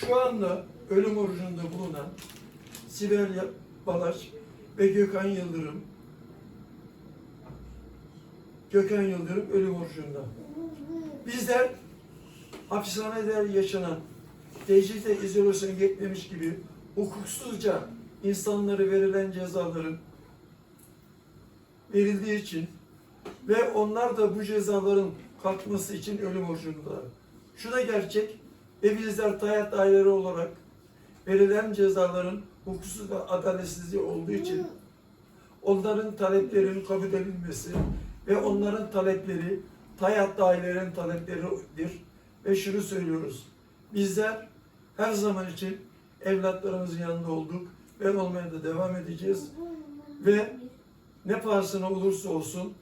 Şu anda ölüm orucunda bulunan Sibel Balaş ve Gökhan Yıldırım Gökhan Yıldırım ölüm orucunda. Bizler hapishanede yaşanan tecride izolasyon yetmemiş gibi hukuksuzca insanlara verilen cezaların verildiği için ve onlar da bu cezaların kalkması için ölüm orucundalar. Şu da gerçek ve bizler hayat daireleri olarak verilen cezaların hukuksuz ve adaletsizliği olduğu için onların taleplerinin kabul edilmesi ve onların talepleri hayat dairelerinin talepleridir ve şunu söylüyoruz. Bizler her zaman için evlatlarımızın yanında olduk ve olmaya da devam edeceğiz ve ne pahasına olursa olsun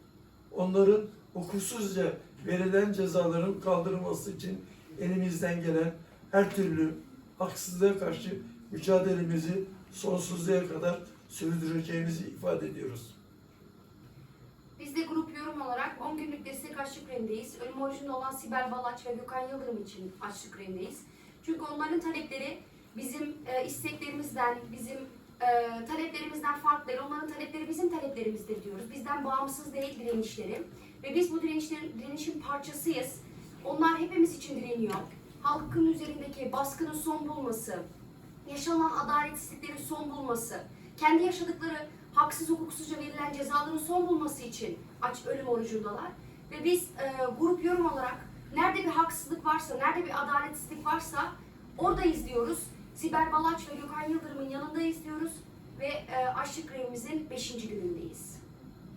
onların hukuksuzca verilen cezaların kaldırılması için elimizden gelen her türlü haksızlığa karşı mücadelemizi sonsuzluğa kadar sürdüreceğimizi ifade ediyoruz. Biz de grup yorum olarak 10 günlük destek açlık grevindeyiz. Ölüm orucunda olan Sibel Balaç ve Gökhan Yıldırım için açlık grevindeyiz. Çünkü onların talepleri bizim e, isteklerimizden, bizim e, taleplerimizden farklı. Onların talepleri bizim taleplerimizdir diyoruz. Bizden bağımsız değil direnişleri. Ve biz bu direnişlerin, direnişin parçasıyız. Onlar hepimiz için direniyor. Halkın üzerindeki baskının son bulması, yaşanan adaletsizliklerin son bulması, kendi yaşadıkları haksız hukuksuzca verilen cezaların son bulması için aç ölüm orucundalar. Ve biz e, grup yorum olarak nerede bir haksızlık varsa, nerede bir adaletsizlik varsa orada izliyoruz. Sibel Balaç ve Gökhan Yıldırım'ın yanında izliyoruz ve e, açlık grevimizin 5. günündeyiz.